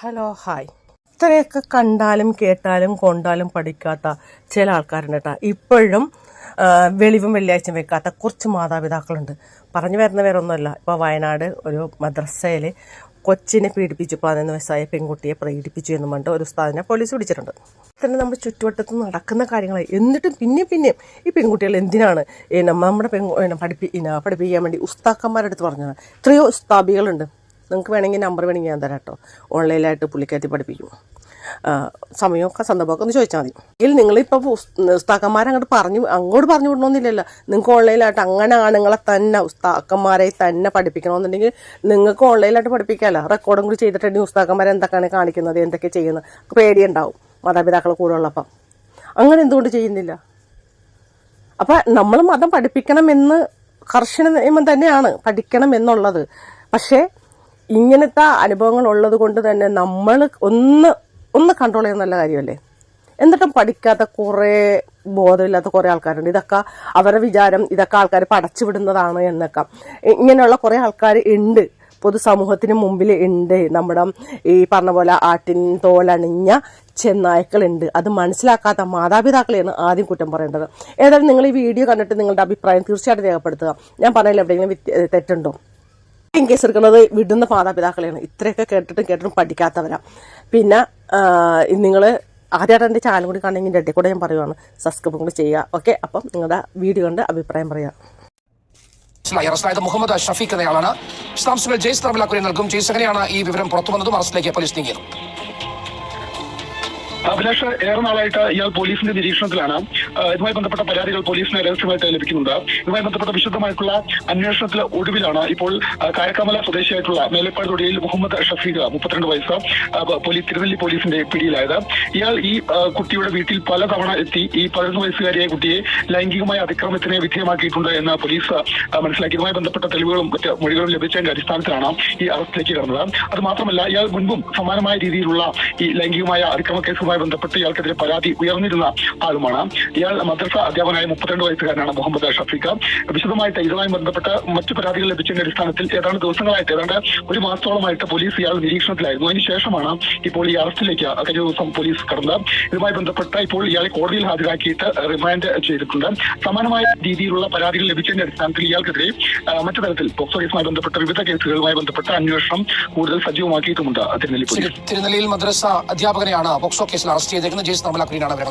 Hello hi. ഇത്രയൊക്കെ കണ്ടാലും കേട്ടാലും കൊണ്ടാലും പഠിക്കാത്ത ചില ആൾക്കാരുണ്ട് കേട്ടോ. ഇപ്പോഴും വെളിവും വെള്ളിയാഴ്ച വെക്കാത്ത കുറച്ച് മാതാപിതാക്കളുണ്ട്. പറഞ്ഞു വരുന്നവരൊന്നുമല്ല ഇപ്പോൾ വയനാട് ഒരു മദ്രസയിൽ കൊച്ചിനെ പീഡിപ്പിച്ചു പതിനൊന്ന് വയസ്സായ പെൺകുട്ടിയെ പ്രേരിപ്പിച്ചു എന്നും പറഞ്ഞിട്ട് ഒരു ഉസ്താദിനെ പോലീസ് പിടിച്ചിട്ടുണ്ട്. തന്നെ നമ്മുടെ ചുറ്റുവട്ടത്ത് നടക്കുന്ന കാര്യങ്ങൾ എന്നിട്ടും പിന്നെയും പിന്നെയും ഈ പെൺകുട്ടികൾ എന്തിനാണ്? നമ്മുടെ പെൺ പഠിപ്പി പഠിപ്പിക്കാൻ വേണ്ടി ഉസ്താക്കന്മാരുടെ അടുത്ത് പറഞ്ഞത് എത്രയോ ഉസ്താബികളുണ്ട്. നിങ്ങൾക്ക് വേണമെങ്കിൽ നമ്പർ വേണമെങ്കിൽ ഞാൻ തരാം കേട്ടോ ഓൺലൈനായിട്ട് പുള്ളിക്കാറ്റി പഠിപ്പിക്കും. സമയമൊക്കെ സന്ദർഭമൊക്കെ ഒന്ന് ചോദിച്ചാൽ മതി. എങ്കിൽ നിങ്ങളിപ്പോൾ ഉസ്താക്കന്മാരെ അങ്ങോട്ട് പറഞ്ഞു അങ്ങോട്ട് പറഞ്ഞു വിടണമെന്നില്ലല്ലോ. നിങ്ങൾക്ക് ഓൺലൈനായിട്ട് അങ്ങനെ ആണുങ്ങളെ തന്നെ ഉസ്താക്കന്മാരെ തന്നെ പഠിപ്പിക്കണമെന്നുണ്ടെങ്കിൽ നിങ്ങൾക്ക് ഓൺലൈനായിട്ട് പഠിപ്പിക്കാമല്ലോ റെക്കോർഡും കൂടി ചെയ്തിട്ടുണ്ടെങ്കിൽ ഉസ്താക്കന്മാരെ എന്തൊക്കെയാണ് കാണിക്കുന്നത് എന്തൊക്കെ ചെയ്യുന്നത്? പേടിയുണ്ടാവും മാതാപിതാക്കൾ കൂടെ ഉള്ളപ്പം. അങ്ങനെ എന്തുകൊണ്ട് ചെയ്യുന്നില്ല? അപ്പം നമ്മൾ മതം പഠിപ്പിക്കണമെന്ന് കർശന നിയമം തന്നെയാണ് പഠിക്കണം എന്നുള്ളത് പക്ഷേ ഇങ്ങനത്തെ അനുഭവങ്ങൾ ഉള്ളത് കൊണ്ട് തന്നെ നമ്മൾ ഒന്ന് ഒന്ന് കൺട്രോൾ ചെയ്യുന്ന നല്ല കാര്യമല്ലേ? എന്നിട്ടും പഠിക്കാത്ത കുറേ ബോധമില്ലാത്ത കുറേ ആൾക്കാരുണ്ട്. ഇതൊക്കെ അവരുടെ വിചാരം ഇതൊക്കെ ആൾക്കാർ പടച്ചു വിടുന്നതാണ് എന്നൊക്കെ. ഇങ്ങനെയുള്ള കുറേ ആൾക്കാർ ഉണ്ട് പൊതുസമൂഹത്തിന് മുമ്പിൽ ഉണ്ട് നമ്മുടെ ഈ പറഞ്ഞ പോലെ ആട്ടിൻ തോലണിഞ്ഞ ചെന്നായ്ക്കളുണ്ട്. അത് മനസ്സിലാക്കാത്ത മാതാപിതാക്കളെയാണ് ആദ്യം കുറ്റം പറയേണ്ടത്. ഏതായാലും നിങ്ങൾ ഈ വീഡിയോ കണ്ടിട്ട് നിങ്ങളുടെ അഭിപ്രായം തീർച്ചയായിട്ടും രേഖപ്പെടുത്തുക. ഞാൻ പറഞ്ഞതിൽ എവിടെയെങ്കിലും തെറ്റുണ്ടോ? കേസ് എടുക്കുന്നത് വിടുന്ന മാതാപിതാക്കളെയാണ്. ഇത്രയൊക്കെ കേട്ടിട്ടും കേട്ടിട്ടും പഠിക്കാത്തവരാ. പിന്നെ നിങ്ങൾ ആദ്യമായിട്ട് എന്റെ ചാനൽ കൂടി കാണണമെങ്കിൽ എന്റെ കൂടെ ഞാൻ പറയുവാണ്. സബ്സ്ക്രൈബ് കൂടി ചെയ്യുക. ഓക്കെ അപ്പം നിങ്ങളുടെ വീഡിയോ കണ്ട് അഭിപ്രായം പറയാം അറസ്റ്റായത് മുഹമ്മദ് ഷഫീഖ് എന്നയാളാണ്. വിശദാംശങ്ങൾ ജയ്സ് തറവിലാക്കുരി നൽകും. ജയ്സ് എങ്ങനെയാണ് ഈ വിവരം പുറത്തു വന്നതും അറസ്റ്റിലേക്ക് പോലീസ് നീങ്ങിയത്? അഭിലാഷ് ഏറെ നാളായിട്ട് ഇയാൾ പോലീസിന്റെ നിരീക്ഷണത്തിലാണ്. ഇതുമായി ബന്ധപ്പെട്ട പരാതികൾ പോലീസിന് രഹസ്യമായിട്ട് ലഭിക്കുന്നുണ്ട്. ഇതുമായി ബന്ധപ്പെട്ട വിശദമായിട്ടുള്ള അന്വേഷണത്തിലെ ഒടുവിലാണ് ഇപ്പോൾ കായക്കാമല സ്വദേശിയായിട്ടുള്ള മേലപ്പാട് തൊടിയിൽ മുഹമ്മദ് ഷഫീഖ് മുപ്പത്തിരണ്ട് വയസ്സ് പോലീസ് തിരുനെല്ലി പോലീസിന്റെ പിടിയിലായത്. ഇയാൾ ഈ കുട്ടിയുടെ വീട്ടിൽ പലതവണ എത്തി. ഈ പതിനൊന്ന് വയസ്സുകാരിയായ കുട്ടിയെ ലൈംഗികമായ അതിക്രമത്തിന് വിധേയമാക്കിയിട്ടുണ്ട് എന്ന് പോലീസ് മനസ്സിലാക്കി. ഇതുമായി ബന്ധപ്പെട്ട തെളിവുകളും മറ്റ് മൊഴികളും ലഭിച്ചതിന്റെ അടിസ്ഥാനത്തിലാണ് ഈ അറസ്റ്റിലേക്ക് കടന്നത്. അത് മാത്രമല്ല ഇയാൾ മുൻപും സമാനമായ രീതിയിലുള്ള ഈ ലൈംഗികമായ അതിക്രമ കേസുമായി ബന്ധപ്പെട്ട് ഇയാൾക്കെതിരെ പരാതി ഉയർന്നിരുന്ന ആളുമാണ്. ഇയാൾ മദ്രസ അധ്യാപകനായ മുപ്പത്തിരണ്ട് വയസ്സുകാരനാണ് മുഹമ്മദ് ഷഫീഖ്. വിശദമായിട്ട് ഇതുമായി ബന്ധപ്പെട്ട മറ്റു പരാതികൾ ലഭിച്ചതിന്റെ അടിസ്ഥാനത്തിൽ ഏതാണ്ട് ദിവസങ്ങളായിട്ട് ഏതാണ്ട് ഒരു മാസത്തോളമായിട്ട് പോലീസ് ഇയാൾ നിരീക്ഷണത്തിലായിരുന്നു. അതിനുശേഷമാണ് ഇപ്പോൾ ഈ അറസ്റ്റിലേക്ക് കഴിഞ്ഞ ദിവസം പോലീസ് കടന്നത്. ഇതുമായി ബന്ധപ്പെട്ട ഇപ്പോൾ ഇയാളെ കോടതിയിൽ ഹാജരാക്കിയിട്ട് റിമാൻഡ് ചെയ്തിട്ടുണ്ട്. സമാനമായ രീതിയിലുള്ള പരാതികൾ ലഭിച്ചതിന്റെ അടിസ്ഥാനത്തിൽ ഇയാൾക്കെതിരെ മറ്റു തരത്തിൽ പോക്സോ കേസുമായി ബന്ധപ്പെട്ട വിവിധ കേസുകളുമായി ബന്ധപ്പെട്ട അന്വേഷണം കൂടുതൽ സജീവമാക്കിയിട്ടുമുണ്ട്. തിരുനെല്ലി തിരുനെല്ലിയിൽ മദ്രസ അധ്യാപകനെയാണ് പോക്സോ കേസിൽ അറസ്റ്റ് ചെയ്തേക്കുന്നത് നമ്മൾ തറവിലാക്കുരിയാണ് വിവരം